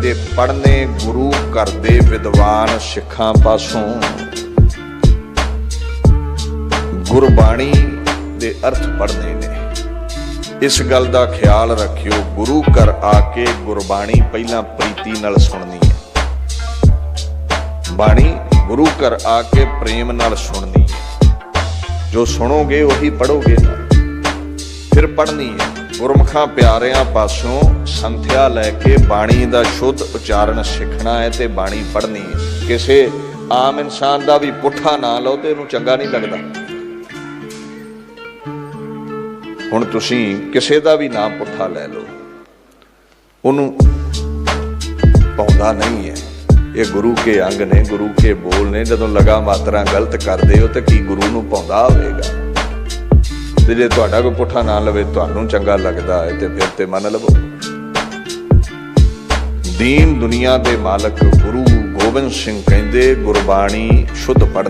ਕਹਿੰਦੇ ਪੜ੍ਹਨੇ ਗੁਰੂ ਘਰ ਦੇ ਵਿਦਵਾਨ ਸਿੱਖਾਂ ਪਾਸੋਂ। ਗੁਰਬਾਣੀ ਦੇ ਅਰਥ ਪੜ੍ਹਨੇ ਨੇ। ਇਸ ਗੱਲ ਦਾ ਖਿਆਲ ਰੱਖਿਓ, ਗੁਰੂ ਘਰ ਆ ਕੇ ਗੁਰਬਾਣੀ ਪਹਿਲਾਂ ਪ੍ਰੀਤੀ ਨਾਲ ਸੁਣਨੀ ਹੈ। ਬਾਣੀ ਗੁਰੂ ਘਰ ਆ ਕੇ ਪ੍ਰੇਮ ਨਾਲ ਸੁਣਨੀ ਹੈ। ਜੋ ਸੁਣੋਗੇ, ਉਹੀ ਪੜੋਗੇ ਨਾ ਫਿਰ ਪੜ੍ਹਨੀ ਹੈ। ਗੁਰਮਖਾਂ ਪਿਆਰਿਆਂ ਪਾਸੋਂ ਸੰਥਿਆ ਲੈ ਕੇ ਬਾਣੀ ਦਾ ਸ਼ੁੱਧ ਉਚਾਰਨ ਸਿੱਖਣਾ ਹੈ ਤੇ ਬਾਣੀ ਪੜ੍ਹਨੀ ਹੈ। ਕਿਸੇ ਆਮ ਇਨਸਾਨ ਦਾ ਵੀ ਪੁੱਠਾ ਨਾ ਲਓ ਤੇ ਇਹਨੂੰ ਚੰਗਾ ਨਹੀਂ ਲੱਗਦਾ। ਹੁਣ ਤੁਸੀਂ ਕਿਸੇ ਦਾ ਵੀ ਨਾਮ ਪੁੱਠਾ ਲੈ ਲਓ। ਉਹਨੂੰ ਪਾਉਂਦਾ ਨਹੀਂ ਹੈ। ਇਹ ਗੁਰੂ ਕੇ ਅੰਗ ਨੇ, ਗੁਰੂ ਕੇ ਬੋਲ ਨੇ। ਜਦੋਂ ਲਗਾ ਮਾਤਰਾ ਗਲਤ ਕਰਦੇ ਹੋ ਤੇ ਕੀ ਗੁਰੂ ਨੂੰ ਪਾਉਂਦਾ ਹੋਵੇਗਾ? ਤੇ ਜੇ ਤੁਹਾਡਾ ਕੋਈ ਪੁੱਠਾ ਨਾ ਲਵੇ, ਤੁਹਾਨੂੰ ਚੰਗਾ ਲੱਗਦਾ ਹੈ ਤੇ ਫਿਰ ਤੇ ਮੰਨ ਲਵੋ। ਦੀਨ ਦੁਨੀਆ ਦੇ ਮਾਲਕ ਗੁਰੂ ਗੋਬਿੰਦ ਸਿੰਘ ਕਹਿੰਦੇ, ਗੁਰਬਾਣੀ ਸ਼ੁੱਧ ਪੜ੍ਹ